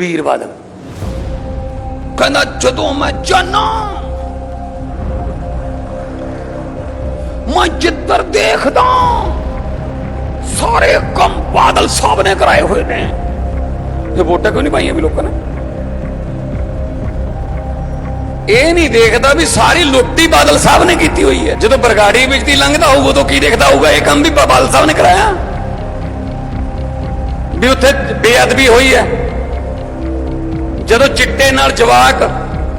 ਵੀਰ ਬਾਦਲ ਕਹਿੰਦਾ, ਜਦੋਂ ਮੈਂ ਜਾਣਾ ਮੈਂ ਜਿੱਧਰ ਦੇਖਦਾ, ਸਾਰੇ ਕੰਮ ਬਾਦਲ ਸਾਹਿਬ ਨੇ ਕਰਾਏ ਹੋਏ ਨੇ। ਇਹ ਵੋਟਾਂ ਕਿਉਂ ਨਹੀਂ ਪਾਈਆਂ ਵੀ ਲੋਕਾਂ ਨੇ? ਇਹ ਨਹੀਂ ਦੇਖਦਾ ਵੀ ਸਾਰੀ ਲੁੱਟੀ ਬਾਦਲ ਸਾਹਿਬ ਨੇ ਕੀਤੀ ਹੋਈ ਹੈ। ਜਦੋਂ ਬਰਗਾੜੀ ਵਿੱਚ ਦੀ ਲੰਘਦਾ ਹੋਊ, ਉਦੋਂ ਕੀ ਦੇਖਦਾ ਹੋਊਗਾ? ਇਹ ਕੰਮ ਵੀ ਬਾਦਲ ਸਾਹਿਬ ਨੇ ਕਰਾਇਆ। ਵੀ ਉੱਥੇ ਬੇਅਦਬੀ ਹੋਈ ਹੈ। ਜਦੋਂ ਚਿੱਟੇ ਨਾਲ ਜਵਾਕ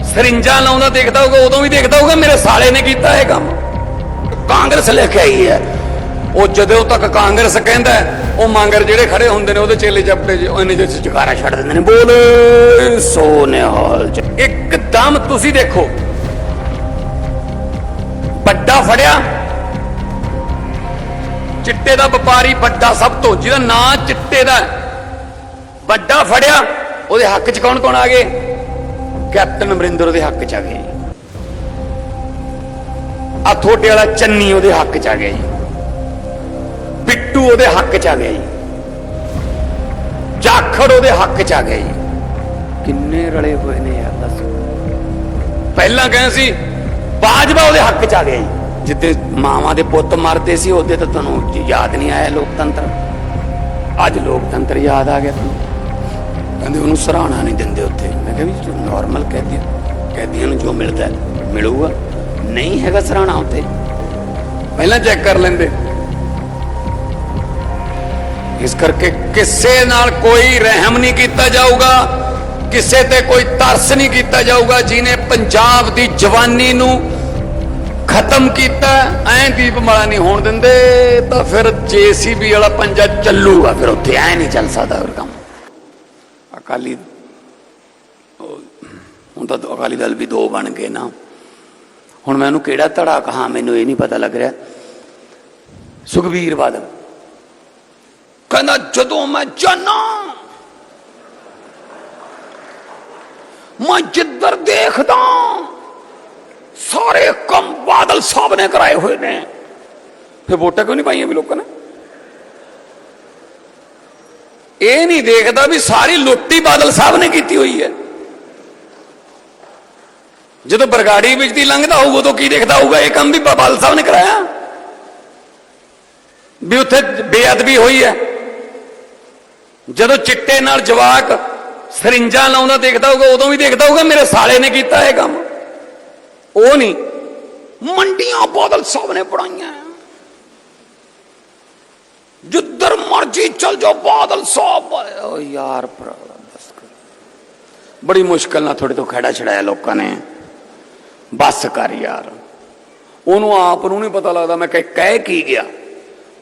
ਸਰਿੰਜਾਂ ਲਾਉਂਦਾ ਦੇਖਦਾ ਹੋਊਗਾ, ਉਦੋਂ ਵੀ ਦੇਖਦਾ ਹੋਊਗਾ, ਮੇਰੇ ਸਾਲੇ ਨੇ ਕੀਤਾ ਇਹ ਕੰਮ। ਕਾਂਗਰਸ ਲੈ ਕੇ ਆਈ ਹੈ। ਉਹ ਜਦੋਂ ਤੱਕ ਕਾਂਗਰਸ ਕਹਿੰਦਾ ਉਹ ਮੰਗਰ ਜਿਹੜੇ ਖੜੇ ਹੁੰਦੇ ਨੇ ਉਹਦੇ ਚੇਲੇ ਜਪਟੇ ਇਹਨੇ ਜਿਹੇ ਚਕਾਰਾ ਛੱਡ ਦਿੰਦੇ ਨੇ, ਬੋਲੇ, ਸੋਨੇ ਨਿਹਾਲ ਚ। ਇੱਕਦਮ ਤੁਸੀਂ ਦੇਖੋ, ਵੱਡਾ ਫੜਿਆ। ਚਿੱਟੇ ਦਾ ਵਪਾਰੀ ਵੱਡਾ ਸਭ ਤੋਂ, ਜਿਹਦਾ ਨਾਂ ਚਿੱਟੇ ਦਾ ਵੱਡਾ ਫੜਿਆ। ਉਹਦੇ ਹੱਕ 'ਚ ਕੌਣ ਕੌਣ ਆ ਗਏ? ਕੈਪਟਨ ਅਮਰਿੰਦਰ ਉਹਦੇ ਹੱਕ 'ਚ ਆ ਗਏ। ਆ ਥੋੜੇ ਵਾਲਾ ਚੰਨੀ ਉਹਦੇ ਹੱਕ 'ਚ ਆ ਗਿਆ ਜੀ। ਬਿੱਟੂ ਉਹਦੇ ਹੱਕ 'ਚ ਆ ਗਿਆ ਜੀ। ਜਾਖੜ ਉਹਦੇ ਹੱਕ 'ਚ ਆ ਗਿਆ ਜੀ। ਕਿੰਨੇ ਰਲੇ ਹੋਏ ਨੇ ਯਾਰ, ਦੱਸ। ਪਹਿਲਾਂ ਕਹਿੰਦੇ ਸੀ, ਬਾਜਵਾ ਉਹਦੇ ਹੱਕ 'ਚ ਆ ਗਿਆ ਜੀ। ਜਿੱਦੇ ਮਾਵਾਂ ਦੇ ਪੁੱਤ ਮਰਦੇ ਸੀ, ਉਹਦੇ ਤਾਂ ਤੁਹਾਨੂੰ ਯਾਦ ਨਹੀਂ ਆਇਆ ਲੋਕਤੰਤਰ। ਅੱਜ ਲੋਕਤੰਤਰ ਯਾਦ ਆ ਗਿਆ ਤੁਹਾਨੂੰ। ਕਹਿੰਦੇ ਉਹਨੂੰ ਸਰਾਹਣਾ ਨਹੀਂ ਦਿੰਦੇ ਉੱਥੇ। ਮੈਂ ਕਿਹਾ ਵੀ ਨਾਰਮਲ ਕੈਦੀਆਂ ਕੈਦੀਆਂ ਨੂੰ ਜੋ ਮਿਲਦਾ ਮਿਲੂਗਾ। ਨਹੀਂ ਹੈਗਾ ਸਰਾਹਣਾ ਉੱਥੇ। ਪਹਿਲਾਂ ਚੈੱਕ ਕਰ ਲੈਂਦੇ। ਇਸ ਕਰਕੇ ਕਿਸੇ ਨਾਲ ਕੋਈ ਰਹਿਮ ਨਹੀਂ ਕੀਤਾ ਜਾਊਗਾ। ਕਿਸੇ ਤੇ ਕੋਈ ਤਰਸ ਨਹੀਂ ਕੀਤਾ ਜਾਊਗਾ ਜਿਨੇ ਪੰਜਾਬ ਦੀ ਜਵਾਨੀ ਨੂੰ ਖਤਮ ਕੀਤਾ। ਐ ਦੀਪਮਾਲਾ ਨਹੀਂ ਹੋਣ ਦਿੰਦੇ, ਤਾਂ ਫਿਰ ਜੀਸੀਬੀ ਵਾਲਾ ਪੰਜਾ ਚੱਲੂਗਾ। ਫਿਰ ਉੱਥੇ ਐ ਨਹੀਂ ਚੱਲ ਸਕਦਾ ਹੋਰ ਕੰਮ। ਅਕਾਲੀ ਹੁਣ ਤਾਂ ਅਕਾਲੀ ਦਲ ਵੀ ਦੋ ਬਣ ਗਏ ਨਾ। ਹੁਣ ਮੈਂ ਉਹਨੂੰ ਕਿਹੜਾ ਧੜਾ ਕਹਾ, ਮੈਨੂੰ ਇਹ ਨਹੀਂ ਪਤਾ ਲੱਗ ਰਿਹਾ। ਸੁਖਬੀਰ ਬਾਦਲ ਕਹਿੰਦਾ, ਜਦੋਂ ਮੈਂ ਜਾਣਾ ਮੈਂ ਜਿੱਧਰ ਦੇਖਦਾ, ਸਾਰੇ ਕੰਮ ਬਾਦਲ ਸਾਹਿਬ ਨੇ ਕਰਾਏ ਹੋਏ ਨੇ। ਫਿਰ ਵੋਟਾਂ ਕਿਉਂ ਨਹੀਂ ਪਾਈਆਂ ਵੀ ਲੋਕਾਂ ਨੇ ਇਹ ਨਹੀਂ ਦੇਖਦਾ ਵੀ ਸਾਰੀ ਲੁੱਟੀ ਬਾਦਲ ਸਾਹਿਬ ਨੇ ਕੀਤੀ ਹੋਈ ਹੈ। ਜਦੋਂ ਬਰਗਾੜੀ ਵਿੱਚ ਦੀ ਲੰਘਦਾ ਹੋਊ, ਉਦੋਂ ਕੀ ਦੇਖਦਾ ਹੋਊਗਾ? ਇਹ ਕੰਮ ਵੀ ਬਾਦਲ ਸਾਹਿਬ ਨੇ ਕਰਾਇਆ। ਵੀ ਉੱਥੇ ਬੇਅਦਬੀ ਹੋਈ ਹੈ। ਜਦੋਂ ਚਿੱਟੇ ਨਾਲ ਜਵਾਕ ਸਰਿੰਜਾਂ ਲਾਉਂਦਾ ਦੇਖਦਾ ਹੋਊਗਾ, ਉਦੋਂ ਵੀ ਦੇਖਦਾ ਹੋਊਗਾ, ਮੇਰੇ ਸਾਲੇ ਨੇ ਕੀਤਾ ਇਹ ਕੰਮ। ਉਹ ਨਹੀਂ, ਮੰਡੀਆਂ ਬਾਦਲ ਸਾਹਿਬ ਨੇ ਬਣਾਈਆਂ। ਜਿੱਧਰ ਮਰਜ਼ੀ ਚਲ ਜਾਓ, ਬਾਦਲ ਸਾਹਿਬ ਓ ਯਾਰ ਭਰਾਵਾ ਬੜੀ ਮੁਸ਼ਕਲ ਨਾਲ ਤੁਹਾਡੇ ਤੋਂ ਖੜਾ ਛੜਾਇਆ ਲੋਕਾਂ ਨੇ। ਬਸ ਕਰ ਯਾਰ। ਉਹਨੂੰ ਆਪ ਨੂੰ ਨਹੀਂ ਪਤਾ ਲੱਗਦਾ, ਮੈਂ ਕਹਿ ਕਹਿ ਕੀ ਗਿਆ।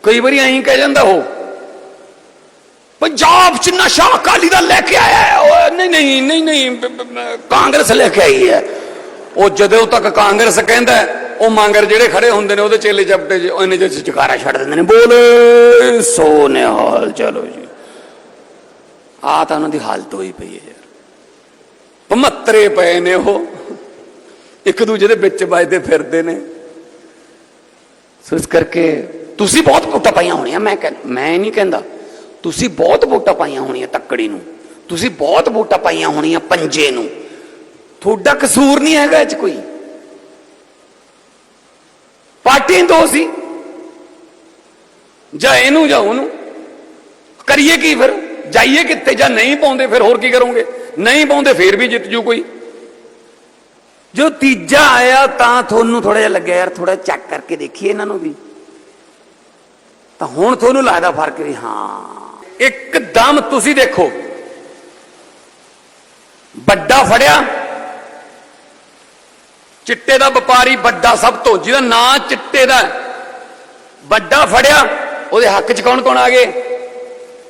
ਕਈ ਵਾਰੀ ਐਂ ਕਹਿ ਜਾਂਦਾ ਉਹ। ਪੰਜਾਬ ਚ ਨਸ਼ਾ ਅਕਾਲੀ ਦਾ ਲੈ ਕੇ ਆਇਆ ਓਏ, ਨਹੀਂ ਨਹੀਂ ਨਹੀਂ ਨਹੀਂ ਕਾਂਗਰਸ ਲੈ ਕੇ ਆਈ ਹੈ। ਉਹ ਜਦੋਂ ਤੱਕ ਕਾਂਗਰਸ ਕਹਿੰਦਾ ਉਹ ਮੰਗਰ ਜਿਹੜੇ ਖੜੇ ਹੁੰਦੇ ਨੇ ਉਹਦੇ ਚੇਲੇ ਚਪਟੇ ਜਿਹੇ, ਉਹ ਇਹਨੇ ਚਕਾਰਾ ਛੱਡ ਦਿੰਦੇ ਨੇ ਬੋਲੇ ਸੋ ਨਿਹਾਲ ਚਲੋ ਜੀ। ਆ ਤਾਂ ਉਹਨਾਂ ਦੀ ਹਾਲਤ ਹੋਈ ਪਈ ਹੈ ਯਾਰ। ਪਮੱਤਰੇ ਪਏ ਨੇ ਉਹ। ਇੱਕ ਦੂਜੇ ਦੇ ਵਿੱਚ ਵੱਜਦੇ ਫਿਰਦੇ ਨੇ। ਸੋ ਇਸ ਕਰਕੇ ਤੁਸੀਂ ਬਹੁਤ ਵੋਟਾਂ ਪਾਈਆਂ ਹੋਣੀਆਂ ਮੈਂ ਕਹਿ ਮੈਂ ਨਹੀਂ ਕਹਿੰਦਾ। ਤੁਸੀਂ ਬਹੁਤ ਵੋਟਾਂ ਪਾਈਆਂ ਹੋਣੀਆਂ ਤੱਕੜੀ ਨੂੰ। ਤੁਸੀਂ ਬਹੁਤ ਵੋਟਾਂ ਪਾਈਆਂ ਹੋਣੀਆਂ ਪੰਜੇ ਨੂੰ। ਤੁਹਾਡਾ ਕਸੂਰ ਨਹੀਂ ਹੈਗਾ ਇਹ ਚ ਕੋਈ। ਪਾਰਟੀ ਦੋ ਸੀ। ਜਾਂ ਇਹਨੂੰ ਜਾਂ ਉਹਨੂੰ। ਕਰੀਏ ਕੀ ਫਿਰ? ਜਾਈਏ ਕਿੱਥੇ ਜਾਂ ਨਹੀਂ ਪਾਉਂਦੇ ਫਿਰ ਹੋਰ ਕੀ ਕਰੋਗੇ? ਨਹੀਂ ਪਾਉਂਦੇ ਫਿਰ ਵੀ ਜਿੱਤ ਜੂ ਕੋਈ। ਜੋ ਤੀਜਾ ਆਇਆ ਤਾਂ ਤੁਹਾਨੂੰ ਥੋੜਾ ਜਿਹਾ ਲੱਗਿਆ ਯਾਰ ਥੋੜਾ ਚੈੱਕ ਕਰਕੇ ਦੇਖੀਏ ਇਹਨਾਂ ਨੂੰ ਵੀ। ਤਾਂ ਹੁਣ ਤੁਹਾਨੂੰ ਲੱਗਦਾ ਫ਼ਰਕ ਵੀ ਹਾਂ। ਇੱਕਦਮ ਤੁਸੀਂ ਦੇਖੋ। ਵੱਡਾ ਫੜਿਆ। ਚਿੱਟੇ ਦਾ ਵਪਾਰੀ ਵੱਡਾ ਸਭ ਤੋਂ, ਜਿਹਦਾ ਨਾਂ ਚਿੱਟੇ ਦਾ ਵੱਡਾ ਫੜਿਆ, ਉਹਦੇ ਹੱਕ 'ਚ ਕੌਣ ਕੌਣ ਆ ਗਏ?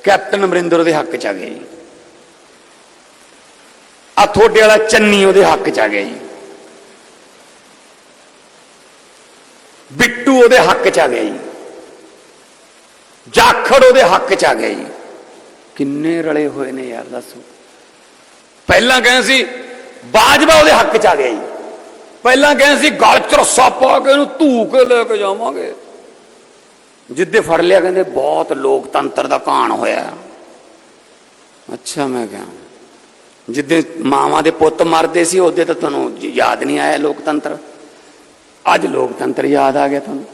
ਕੈਪਟਨ ਅਮਰਿੰਦਰ ਉਹਦੇ ਹੱਕ 'ਚ ਆ ਗਏ ਜੀ। ਆ ਥੋੜੇ ਵਾਲਾ ਚੰਨੀ ਉਹਦੇ ਹੱਕ 'ਚ ਆ ਗਿਆ ਜੀ। ਬਿੱਟੂ ਉਹਦੇ ਹੱਕ 'ਚ ਆ ਗਿਆ ਜੀ। ਜਾਖੜ ਉਹਦੇ ਹੱਕ 'ਚ ਆ ਗਿਆ ਜੀ। ਕਿੰਨੇ ਰਲੇ ਹੋਏ ਨੇ ਯਾਰ, ਦੱਸੋ। ਪਹਿਲਾਂ ਕਹਿੰਦੇ ਸੀ, ਬਾਜਵਾ ਉਹਦੇ ਹੱਕ 'ਚ ਆ ਗਿਆ ਜੀ। ਪਹਿਲਾਂ ਕਹਿੰਦੇ ਸੀ, ਗਲ 'ਚ ਰੱਸਾ ਪਾ ਕੇ ਇਹਨੂੰ ਧੂ ਕੇ ਲੈ ਕੇ ਜਾਵਾਂਗੇ। ਜਿੱਦੇ ਫੜ ਲਿਆ ਕਹਿੰਦੇ, ਬਹੁਤ ਲੋਕਤੰਤਰ ਦਾ ਕਾਣ ਹੋਇਆ। ਅੱਛਾ, ਮੈਂ ਕਿਹਾ, ਜਿੱਦੇ ਮਾਵਾਂ ਦੇ ਪੁੱਤ ਮਰਦੇ ਸੀ, ਉਹਦੇ ਤਾਂ ਤੁਹਾਨੂੰ ਯਾਦ ਨਹੀਂ ਆਇਆ ਲੋਕਤੰਤਰ? ਅੱਜ ਲੋਕਤੰਤਰ ਯਾਦ ਆ ਗਿਆ ਤੁਹਾਨੂੰ?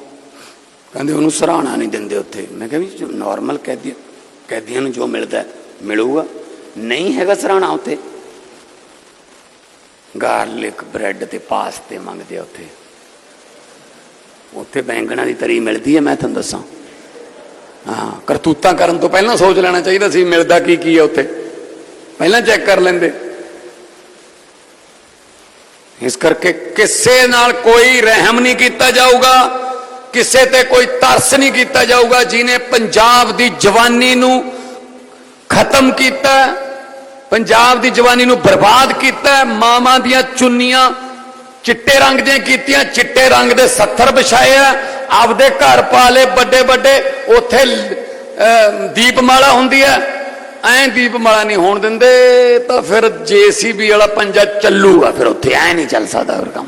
ਕਹਿੰਦੇ ਉਹਨੂੰ ਸਰਾਣਾ ਨਹੀਂ ਦਿੰਦੇ ਉੱਥੇ। ਮੈਂ ਕਿਹਾ ਵੀ ਨਾਰਮਲ ਕੈਦੀ, ਕੈਦੀਆਂ ਨੂੰ ਜੋ ਮਿਲਦਾ, ਮਿਲੂਗਾ। ਨਹੀਂ ਹੈਗਾ ਸਰਾਣਾ ਉੱਥੇ। ਗਾਰਲਿਕ ਬ੍ਰੈਡ ਤੇ ਪਾਸਤੇ ਮੰਗਦੇ ਆ ਉੱਥੇ। ਉੱਥੇ ਬੈਂਗਣਾ ਦੀ ਤਰੀ ਮਿਲਦੀ ਹੈ ਮੈਂ ਤੁਹਾਨੂੰ ਦੱਸਾਂ। ਹਾਂ, ਕਰਤੂਤਾਂ ਕਰਨ ਤੋਂ ਪਹਿਲਾਂ ਸੋਚ ਲੈਣਾ ਚਾਹੀਦਾ ਸੀ, ਮਿਲਦਾ ਕੀ ਕੀ ਹੈ ਉੱਥੇ। ਪਹਿਲਾਂ ਚੈੱਕ ਕਰ ਲੈਂਦੇ। ਇਸ ਕਰਕੇ ਕਿਸੇ ਨਾਲ ਕੋਈ ਰਹਿਮ ਨਹੀਂ ਕੀਤਾ ਜਾਊਗਾ, ਕਿਸੇ ਤੇ ਕੋਈ ਤਰਸ ਨਹੀਂ ਕੀਤਾ ਜਾਊਗਾ ਜਿਨੇ ਪੰਜਾਬ ਦੀ ਜਵਾਨੀ ਨੂੰ ਖਤਮ ਕੀਤਾ ਪੰਜਾਬ ਦੀ ਜਵਾਨੀ ਨੂੰ ਬਰਬਾਦ ਕੀਤਾ ਮਾਵਾਂ ਦੀਆਂ ਚੁੰਨੀਆਂ ਚਿੱਟੇ ਰੰਗ ਦੀਆਂ ਕੀਤੀਆਂ, ਚਿੱਟੇ ਰੰਗ ਦੇ 70 ਵਿਛਾਏ ਆ। ਆਪਦੇ ਘਰ ਪਾ ਲਏ ਵੱਡੇ ਵੱਡੇ ਉੱਥੇ ਦੀਪਮਾਲਾ ਹੁੰਦੀ ਹੈ ਐਂ ਦੀਪਮਾਲਾ ਨਹੀਂ ਹੋਣ ਦਿੰਦੇ, ਤਾਂ ਫਿਰ ਜੀਸੀਬੀ ਵਾਲਾ ਪੰਜਾ ਚੱਲੂਗਾ, ਫਿਰ ਉੱਥੇ ਐਂ ਨਹੀਂ ਚੱਲ ਸਕਦਾ ਫਿਰ ਕੰਮ।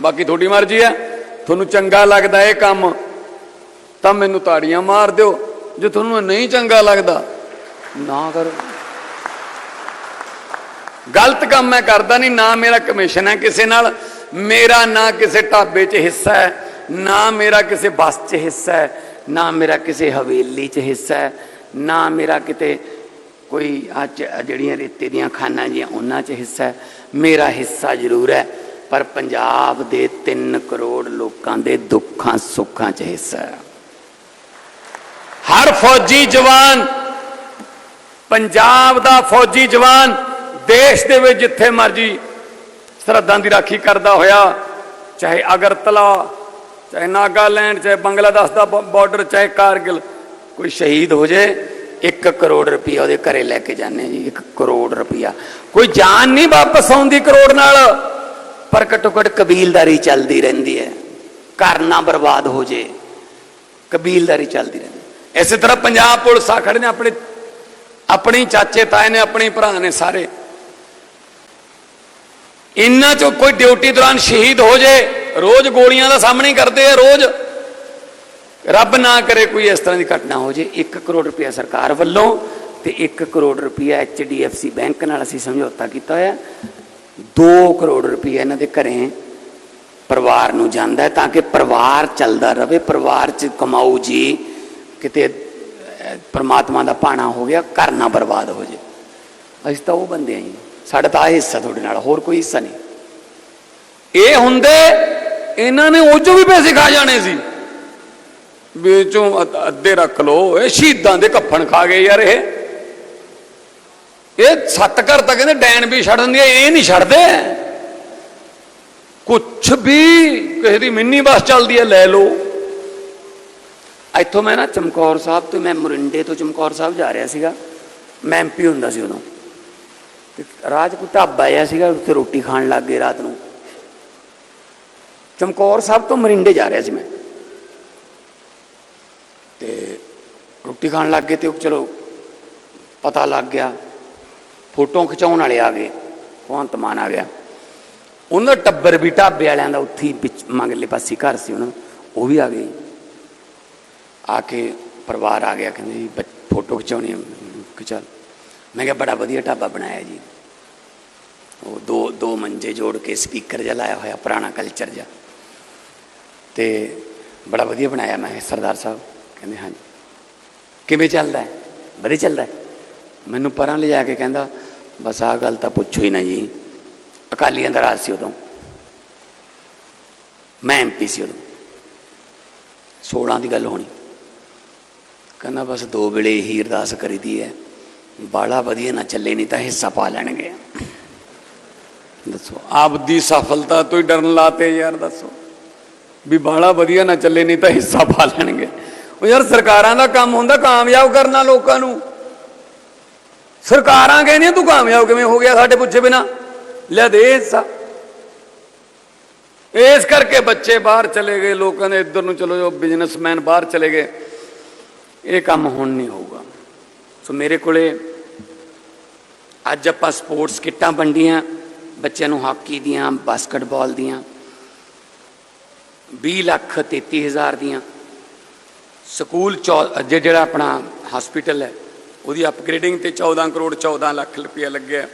ਬਾਕੀ ਤੁਹਾਡੀ ਮਰਜ਼ੀ ਹੈ ਤੁਹਾਨੂੰ ਚੰਗਾ ਲੱਗਦਾ ਇਹ ਕੰਮ, ਤਾਂ ਮੈਨੂੰ ਤਾੜੀਆਂ ਮਾਰ ਦਿਓ। ਜੇ ਤੁਹਾਨੂੰ ਨਹੀਂ ਚੰਗਾ ਲੱਗਦਾ, ਨਾ ਕਰੋ। ਗਲਤ ਕੰਮ ਮੈਂ ਕਰਦਾ ਨਹੀਂ, ਨਾ ਮੇਰਾ ਕਮਿਸ਼ਨ ਹੈ ਕਿਸੇ ਨਾਲ, ਮੇਰਾ ਨਾ ਕਿਸੇ ਢਾਬੇ 'ਚ ਹਿੱਸਾ ਹੈ, ਨਾ ਮੇਰਾ ਕਿਸੇ ਬੱਸ 'ਚ ਹਿੱਸਾ ਹੈ, ਨਾ ਮੇਰਾ ਕਿਸੇ ਹਵੇਲੀ 'ਚ ਹਿੱਸਾ ਹੈ, ਨਾ ਮੇਰਾ ਕਿਤੇ ਕੋਈ ਆ ਜਿਹੜੀਆਂ ਰੇਤੇ ਦੀਆਂ ਖਾਨਾਂ ਜੀਆਂ ਉਹਨਾਂ 'ਚ ਹਿੱਸਾ ਹੈ, ਮੇਰਾ ਹਿੱਸਾ ਜ਼ਰੂਰ ਹੈ, ਪਰ ਪੰਜਾਬ ਦੇ 3 ਕਰੋੜ ਲੋਕਾਂ ਦੇ ਦੁੱਖਾਂ ਸੁੱਖਾਂ 'ਚ ਹਿੱਸਾ ਹੈ। ਹਰ ਫੌਜੀ ਜਵਾਨ, ਪੰਜਾਬ ਦਾ ਫੌਜੀ ਜਵਾਨ, ਦੇਸ਼ ਦੇ ਵਿੱਚ ਜਿੱਥੇ ਮਰਜ਼ੀ ਸਰਹੱਦਾਂ ਦੀ ਰਾਖੀ ਕਰਦਾ ਹੋਇਆ, ਚਾਹੇ ਅਗਰਤਲਾ, ਚਾਹੇ ਨਾਗਾਲੈਂਡ, ਚਾਹੇ ਬੰਗਲਾਦੇਸ਼ ਦਾ ਬਾਰਡਰ ਚਾਹੇ ਕਾਰਗਿਲ, ਕੋਈ ਸ਼ਹੀਦ ਹੋ ਜੇ 1 ਕਰੋੜ ਰੁਪਇਆ ਉਹਦੇ ਘਰੇ ਲੈ ਕੇ ਜਾਂਦੇ ਜੀ 1 ਕਰੋੜ ਰੁਪਇਆ ਕੋਈ ਜਾਨ ਨਹੀਂ ਵਾਪਸ ਆਉਂਦੀ ਕਰੋੜ ਨਾਲ, ਪਰ ਘੱਟੋ ਘੱਟ ਕਬੀਲਦਾਰੀ ਚੱਲਦੀ ਰਹਿੰਦੀ ਹੈ। ਘਰ ਨਾ ਬਰਬਾਦ ਹੋ ਜੇ, ਕਬੀਲਦਾਰੀ ਚੱਲਦੀ ਰਹਿੰਦੀ ਇਸੇ ਤਰ੍ਹਾਂ ਪੰਜਾਬ ਪੁਲਿਸ ਆ ਖੜੇ ਨੇ ਆਪਣੇ, ਆਪਣੀ ਚਾਚੇ ਤਾਏ ਨੇ, ਆਪਣੇ ਭਰਾ ਨੇ ਸਾਰੇ। ਇੰਨਾ ਚੋਂ ਕੋਈ ਡਿਊਟੀ ਦੌਰਾਨ ਸ਼ਹੀਦ ਹੋ ਜੇ, ਰੋਜ਼ ਗੋਲੀਆਂ ਦਾ ਸਾਹਮਣਾ ਹੀ ਕਰਦੇ ਆ, ਰੋਜ਼। ਰੱਬ ਨਾ ਕਰੇ ਕੋਈ ਇਸ ਤਰ੍ਹਾਂ ਦੀ ਘਟਨਾ ਹੋ ਜੇ। 1 ਕਰੋੜ ਰੁਪਇਆ ਸਰਕਾਰ ਵੱਲੋਂ ਤੇ 1 ਕਰੋੜ ਰੁਪਇਆ ਐਚਡੀਐਫਸੀ ਬੈਂਕ ਨਾਲ ਅਸੀਂ ਸਮਝੌਤਾ ਕੀਤਾ ਹੋਇਆ। 2 ਕਰੋੜ ਰੁਪਇਆ ਇਹਨਾਂ ਦੇ ਘਰੇ ਪਰਿਵਾਰ ਨੂੰ ਜਾਂਦਾ ਤਾਂ ਕਿ ਪਰਿਵਾਰ ਚੱਲਦਾ ਰਹੇ, ਪਰਿਵਾਰ 'ਚ ਕਮਾਊ ਜੀ। ਕਿਤੇ ਪਰਮਾਤਮਾ ਦਾ ਪਾਣਾ ਹੋ ਗਿਆ, ਘਰ ਨਾ ਬਰਬਾਦ ਹੋ ਜੇ। ਅਸੀਂ ਤਾਂ ਉਹ ਬੰਦੇ ਆਂ ਸਾਡਾ ਤਾਂ ਆਹ ਹਿੱਸਾ ਤੁਹਾਡੇ ਨਾਲ, ਹੋਰ ਕੋਈ ਹਿੱਸਾ ਨਹੀਂ। ਇਹ ਹੁੰਦੇ, ਇਹਨਾਂ ਨੇ ਉਹ ਚੋਂ ਵੀ ਪੈਸੇ ਖਾ ਜਾਣੇ ਸੀ। ਵਿੱਚੋਂ ਅੱਧ- ਅੱਧੇ ਰੱਖ ਲੋ ਇਹ ਸ਼ਹੀਦਾਂ ਦੇ ਕੱਫਣ ਖਾ ਗਏ ਯਾਰ ਇਹ। ਇਹ ਸੱਤ ਘਰ ਤਾਂ ਕਹਿੰਦੇ ਡੈਣ ਵੀ ਛੱਡ ਦਿੰਦੀ ਇਹ ਨਹੀਂ ਛੱਡਦੇ। ਕੁਛ ਵੀ ਕਿਸੇ ਦੀ ਮਿੰਨੀ ਬੱਸ ਚੱਲਦੀ ਹੈ, ਲੈ ਲਓ। ਇੱਥੋਂ ਮੈਂ ਨਾ ਚਮਕੌਰ ਸਾਹਿਬ ਤੋਂ, ਮੈਂ ਮੁਰਿੰਡੇ ਤੋਂ ਚਮਕੌਰ ਸਾਹਿਬ ਜਾ ਰਿਹਾ ਸੀਗਾ। ਮੈਂ ਐਮਪੀ ਹੁੰਦਾ ਸੀ ਉਦੋਂ। ਤੇ ਰਾਜ ਕੋ ਢਾਬਾ ਆਇਆ ਸੀਗਾ, ਉੱਥੇ ਰੋਟੀ ਖਾਣ ਲੱਗ ਗਏ ਰਾਤ ਨੂੰ। ਚਮਕੌਰ ਸਾਹਿਬ ਤੋਂ ਮਰਿੰਡੇ ਜਾ ਰਿਹਾ ਸੀ ਮੈਂ। ਤੇ ਰੋਟੀ ਖਾਣ ਲੱਗ ਗਏ ਤੇ ਉਹ ਚਲੋ ਪਤਾ ਲੱਗ ਗਿਆ। ਫੋਟੋ ਖਿਚਾਉਣ ਵਾਲੇ ਆ ਗਏ, ਭਗਵੰਤ ਮਾਨ ਆ ਗਿਆ। ਉਹਨਾਂ ਟੱਬਰ ਵੀ ਢਾਬੇ ਵਾਲਿਆਂ ਦਾ ਉੱਥੇ ਹੀ ਵਿੱਚ ਮਗਲੇ ਪਾਸੇ ਘਰ ਸੀ ਉਹਨਾਂ ਉਹ ਵੀ ਆ ਗਏ। ਆ ਕੇ ਪਰਿਵਾਰ ਆ ਗਿਆ, ਕਹਿੰਦੇ ਜੀ, ਬੱਚ- ਫੋਟੋ ਖਿਚਾਉਣੀ ਕਿ ਚੱਲ। ਮੈਂ ਕਿਹਾ, ਬੜਾ ਵਧੀਆ ਢਾਬਾ ਬਣਾਇਆ ਜੀ। ਉਹ ਦੋ ਦੋ ਮੰਜੇ ਜੋੜ ਕੇ ਸਪੀਕਰ ਜਿਹਾ ਲਾਇਆ ਹੋਇਆ, ਪੁਰਾਣਾ ਕਲਚਰ ਜਿਹਾ। ਤੇ ਬੜਾ ਵਧੀਆ ਬਣਾਇਆ ਮੈਂ, ਸਰਦਾਰ ਸਾਹਿਬ। ਕਹਿੰਦੇ, ਹਾਂਜੀ। ਕਿਵੇਂ ਚੱਲਦਾ ਵਧੀਆ ਚੱਲਦਾ ਮੈਨੂੰ ਪਰਾਂ ਲਿਜਾ ਕੇ ਕਹਿੰਦਾ, ਬਸ ਆਹ ਗੱਲ ਤਾਂ ਪੁੱਛੋ ਹੀ ਨਾ ਜੀ। ਅਕਾਲੀਆਂ ਦਾ ਰਾਜ ਸੀ ਉਦੋਂ। ਮੈਂ ਐਮਪੀ ਸੀ ਉਦੋਂ। 16 ਦੀ ਗੱਲ ਹੋਣੀ। ਕਹਿੰਦਾ ਬਸ ਦੋ ਵੇਲੇ ਹੀ ਅਰਦਾਸ ਕਰੀਦੀ ਹੈ। ਬਾਲਾ ਵਧੀਆ ਨਾ ਚੱਲੇ, ਨਹੀਂ ਤਾਂ ਹਿੱਸਾ ਪਾ ਲੈਣਗੇ। ਦੱਸੋ, ਆਪ ਦੀ ਸਫਲਤਾ ਤੋਂ ਹੀ ਡਰਨ ਲਾਤੇ ਯਾਰ, ਦੱਸੋ। ਵੀ ਬਾਲਾ ਵਧੀਆ ਨਾ ਚੱਲੇ, ਨਹੀਂ ਤਾਂ ਹਿੱਸਾ ਪਾ ਲੈਣਗੇ। ਉਹ ਯਾਰ ਸਰਕਾਰਾਂ ਦਾ ਕੰਮ ਹੁੰਦਾ, ਕਾਮਯਾਬ ਕਰਨਾ ਲੋਕਾਂ ਨੂੰ। ਸਰਕਾਰਾਂ ਕਹਿੰਦੀਆਂ, ਤੂੰ ਕਾਮਯਾਬ ਕਿਵੇਂ ਹੋ ਗਿਆ ਸਾਡੇ ਪੁੱਛੇ ਬਿਨਾ? ਲੈ ਦੇ ਹਿੱਸਾ। ਇਸ ਕਰਕੇ ਬੱਚੇ ਬਾਹਰ ਚਲੇ ਗਏ, ਲੋਕਾਂ ਦੇ ਇੱਧਰ ਨੂੰ ਚਲੋ ਜੋ ਬਿਜ਼ਨਸਮੈਨ ਬਾਹਰ ਚਲੇ ਗਏ। ਇਹ ਕੰਮ ਹੁਣ ਨਹੀਂ ਹੋਊਗਾ। ਸੋ ਮੇਰੇ ਕੋਲੇ ਅੱਜ ਆਪਾਂ ਸਪੋਰਟਸ ਕਿੱਟਾਂ ਵੰਡੀਆਂ ਬੱਚਿਆਂ ਨੂੰ ਹਾਕੀ ਦੀਆਂ ਬਾਸਕਟਬਾਲ ਦੀਆਂ 20 ਲੱਖ 33 ਹਜ਼ਾਰ ਦੀਆਂ ਸਕੂਲ ਚੌ- ਜੇ ਜਿਹੜਾ ਆਪਣਾ ਹਸਪੀਟਲ ਹੈ ਉਹਦੀ ਅਪਗ੍ਰੇਡਿੰਗ ਤੇ 14 ਕਰੋੜ 14 ਲੱਖ ਰੁਪਇਆ ਲੱਗਿਆ।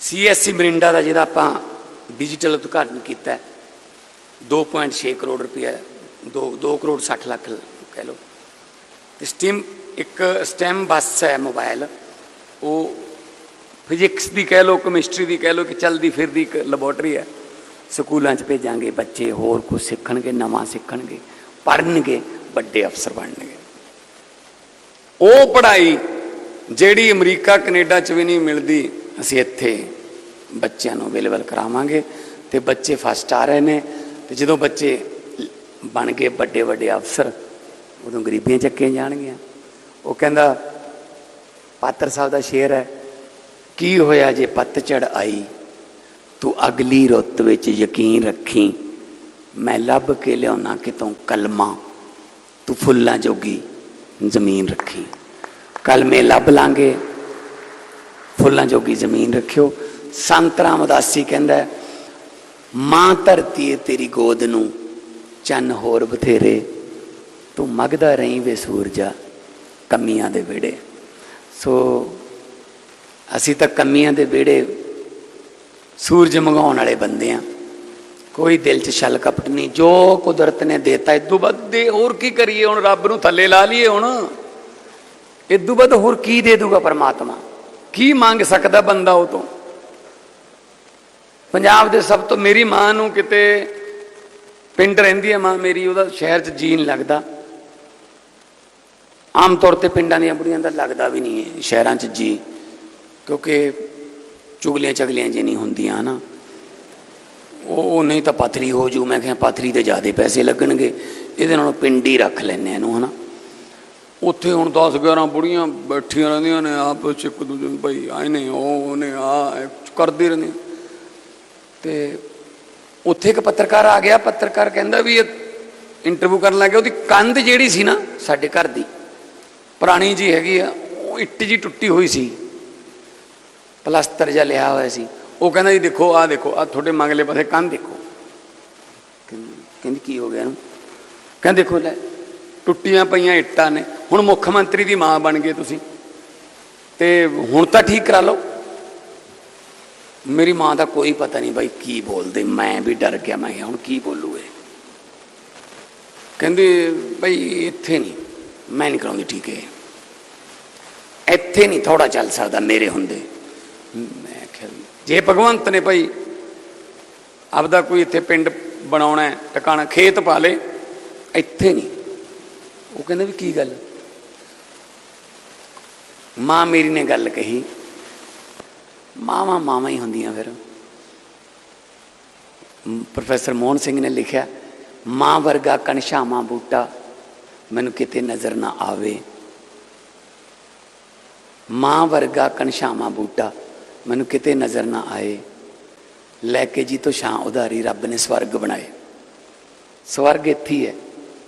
ਸੀਐਸਸੀ ਮਰਿੰਡਾ ਦਾ ਜਿਹਦਾ ਆਪਾਂ ਡਿਜੀਟਲ ਉਦਘਾਟਨ ਕੀਤਾ ਹੈ, 2.6 ਕਰੋੜ ਰੁਪਇਆ 2 2 ਕਰੋੜ 60 ਲੱਖ ਕਹਿ ਲਓ। ਤੇ ਸਟੀਮ ਇੱਕ ਸਟੈਮ ਬੱਸ ਹੈ ਮੋਬਾਈਲ ਉਹ ਫਿਜ਼ਿਕਸ ਦੀ ਕਹਿ ਲਓ ਕੈਮਿਸਟਰੀ ਦੀ ਕਹਿ ਲਓ ਕਿ ਚੱਲਦੀ ਫਿਰਦੀ ਇੱਕ ਲੈਬੋਰਟਰੀ ਹੈ। ਸਕੂਲਾਂ 'ਚ ਭੇਜਾਂਗੇ ਬੱਚੇ, ਹੋਰ ਕੁਝ ਸਿੱਖਣਗੇ, ਨਵਾਂ ਸਿੱਖਣਗੇ, ਪੜ੍ਹਨਗੇ, ਵੱਡੇ ਅਫਸਰ ਬਣਨਗੇ। ਉਹ ਪੜ੍ਹਾਈ ਜਿਹੜੀ ਅਮਰੀਕਾ, ਕੈਨੇਡਾ 'ਚ ਵੀ ਨਹੀਂ ਮਿਲਦੀ, ਅਸੀਂ ਇੱਥੇ ਬੱਚਿਆਂ ਨੂੰ ਅਵੇਲੇਬਲ ਕਰਾਵਾਂਗੇ। ਤੇ ਬੱਚੇ ਫਸਟ ਆ ਰਹੇ ਨੇ। ਤੇ ਜਦੋਂ ਬੱਚੇ ਬਣ ਗਏ ਵੱਡੇ ਵੱਡੇ ਅਫਸਰ ਉਦੋਂ ਗਰੀਬੀਆਂ ਚੱਕੀਆਂ ਜਾਣਗੀਆਂ। ਉਹ ਕਹਿੰਦਾ, ਪਾਤਰ ਸਾਹਿਬ ਦਾ ਸ਼ੇਰ ਹੈ, ਕੀ ਹੋਇਆ ਜੇ ਪੱਤਝੜ ਆਈ? ਤੂੰ ਅਗਲੀ ਰੁੱਤ ਵਿੱਚ ਯਕੀਨ ਰੱਖੀ। ਮੈਂ ਲੱਭ ਕੇ ਲਿਆਉਣਾ ਕਿਤੋਂ ਕਲਮਾ। ਤੂੰ ਫੁੱਲਾਂ ਜੋਗੀ ਜ਼ਮੀਨ ਰੱਖੀ। ਕਲਮੇ ਲੱਭ ਲਾਂਗੇ। ਫੁੱਲਾਂ ਜੋਗੀ ਜ਼ਮੀਨ ਰੱਖਿਓ। ਸੰਤ ਰਾਮਦਾਸੀ ਕਹਿੰਦਾ, ਮਾਂ ਧਰਤੀ ਏ ਤੇਰੀ ਗੋਦ ਨੂੰ, ਚੰਨ ਹੋਰ ਬਥੇਰੇ। ਤੂੰ ਮਗਦਾ ਰਹੀ ਵੇ ਸੂਰਜਾ ਕਮੀਆਂ ਦੇ ਵਿੜੇ ਸੋ ਅਸੀਂ ਤਾਂ ਕਮੀਆਂ ਦੇ ਵਿੜੇ ਸੂਰਜ ਮੰਗਾਉਣ ਵਾਲੇ ਬੰਦੇ ਆ। ਕੋਈ ਦਿਲ 'ਚ ਛਲ ਕਪਟ ਨਹੀਂ, ਜੋ ਕੁਦਰਤ ਨੇ ਦਿੱਤਾ ਇਦੋਂ ਵੱਧ ਦੇ, ਹੋਰ ਕੀ ਕਰੀਏ ਹੁਣ? ਰੱਬ ਨੂੰ ਥੱਲੇ ਲਾ ਲਈਏ ਹੁਣ। ਇਦੋਂ ਵੱਧ ਹੋਰ ਕੀ ਦੇ ਦੂਗਾ ਪਰਮਾਤਮਾ? ਕੀ ਮੰਗ ਸਕਦਾ ਬੰਦਾ ਉਹ ਤੋਂ? ਪੰਜਾਬ ਦੇ ਸਭ ਤੋਂ ਮੇਰੀ ਮਾਂ ਨੂੰ ਕਿਤੇ ਪਿੰਡ ਰਹਿੰਦੀ ਹੈ ਮਾਂ ਮੇਰੀ, ਉਹਦਾ ਸ਼ਹਿਰ 'ਚ ਜੀਣ ਲੱਗਦਾ। ਆਮ ਤੌਰ ਤੇ ਪਿੰਡਾਂ ਦੀਆਂ ਬੁੜੀਆਂ ਦਾ ਲੱਗਦਾ ਵੀ ਨਹੀਂ ਹੈ, ਸ਼ਹਿਰਾਂ 'ਚ ਜੀ, ਕਿਉਂਕਿ ਚੁਗਲੀਆਂ ਚਗਲੀਆਂ ਜੇ ਨਹੀਂ ਹੁੰਦੀਆਂ ਨਾ ਉਹ ਨਹੀਂ ਤਾਂ ਪਥਰੀ ਹੋ ਜੂ, ਮੈਂ ਕਿਹਾ ਪਥਰੀ ਤੇ ਜ਼ਿਆਦੇ ਪੈਸੇ ਲੱਗਣਗੇ, ਇਹਦੇ ਨਾਲੋਂ ਪਿੰਡ ਹੀ ਰੱਖ ਲੈਨੇ ਇਹਨੂੰ, ਹਨਾ। ਉੱਥੇ ਹੁਣ 10 11 ਬੁੜੀਆਂ ਬੈਠੀਆਂ ਰਹਿੰਦੀਆਂ ਨੇ, ਆਪ ਵਿੱਚ ਇੱਕ ਦੂਜੇ ਨੂੰ ਭਾਈ ਆਏ ਨੇ, ਉਹ ਉਹਨੇ ਆ ਕਰਦੇ ਰਹਿੰਦੇ ਤੇ ਉੱਥੇ ਇੱਕ ਪੱਤਰਕਾਰ ਆ ਗਿਆ, ਪੱਤਰਕਾਰ ਕਹਿੰਦਾ ਵੀ ਇਹ ਇੰਟਰਵਿਊ ਕਰਨ ਲੱਗਾ ਉਹਦੀ ਕੰਧ ਜਿਹੜੀ ਸੀ ਨਾ ਸਾਡੇ ਘਰ ਦੀ ਪੁਰਾਣੀ ਜੀ ਹੈਗੀ ਆ, ਉਹ ਇੱਟ ਜੀ ਟੁੱਟੀ ਹੋਈ ਸੀ। ਪਲਸਤਰ ਜਿਹਾ ਲਿਆ ਹੋਇਆ ਸੀ। ਉਹ ਕਹਿੰਦਾ ਜੀ ਦੇਖੋ, ਆਹ ਦੇਖੋ ਆ ਤੁਹਾਡੇ ਮੰਗਲੇ ਪਾਸੇ ਕੰਧ ਦੇਖੋ। ਕਹਿੰਦੀ ਕੀ ਹੋ ਗਿਆ ਇਹਨੂੰ? ਕਹਿੰਦੇ ਦੇਖੋ ਲੈ, ਟੁੱਟੀਆਂ ਪਈਆਂ ਇੱਟਾਂ ਨੇ। ਹੁਣ ਮੁੱਖ ਮੰਤਰੀ ਦੀ ਮਾਂ ਬਣ ਗਏ ਤੁਸੀਂ। ਤੇ ਹੁਣ ਤਾਂ ਠੀਕ ਕਰਾ ਲਓ। ਮੇਰੀ ਮਾਂ ਦਾ ਕੋਈ ਪਤਾ ਨਹੀਂ ਬਾਈ ਕੀ ਬੋਲਦੇ। ਮੈਂ ਵੀ ਡਰ ਗਿਆ। ਮੈਂ ਕਿਹਾ ਹੁਣ ਕੀ ਬੋਲੂ ਇਹ ਕਹਿੰਦੇ ਬਈ ਇੱਥੇ ਨਹੀਂ। ਮੈਂ ਨਹੀਂ ਕਰਾਉਂਦੀ, ਠੀਕ ਹੈ। ਇੱਥੇ ਨਹੀਂ ਥੋੜਾ ਚੱਲ ਸਕਦਾ ਮੇਰੇ ਹੁੰਦੇ। ਮੈਂ ਕਿਹਾ ਜੇ ਭਗਵੰਤ ਨੇ ਭਾਈ ਆਪਦਾ ਕੋਈ ਇੱਥੇ ਪਿੰਡ ਬਣਾਉਣਾ ਹੈ, ਟਿਕਾਣਾ, ਖੇਤ ਪਾ ਲੇ, ਇੱਥੇ ਨਹੀਂ। ਉਹ ਕਹਿੰਦੇ ਵੀ ਕੀ ਗੱਲ? ਮਾਂ ਮੇਰੀ ਨੇ ਗੱਲ ਕਹੀ, ਮਾਵਾਂ ਮਾਵਾਂ ਹੀ ਹੁੰਦੀਆਂ ਫਿਰ। ਪ੍ਰੋਫੈਸਰ ਮੋਹਨ ਸਿੰਘ ਨੇ ਲਿਖਿਆ, ਮਾਂ ਵਰਗਾ ਕਣਸ਼ਾਵਾਂ ਬੂਟਾ ਮੈਨੂੰ ਕਿਤੇ ਨਜ਼ਰ ਨਾ ਆਵੇ। ਮਾਂ ਵਰਗਾ ਕਣਸ਼ਾਵਾਂ ਬੂਟਾ ਮੈਨੂੰ ਕਿਤੇ ਨਜ਼ਰ ਨਾ ਆਏ। ਲੈ ਕੇ ਜੀ ਤੋਂ ਛਾਂ ਉਧਾਰੀ ਰੱਬ ਨੇ ਸਵਰਗ ਬਣਾਏ। ਸਵਰਗ ਇੱਥੇ ਹੈ।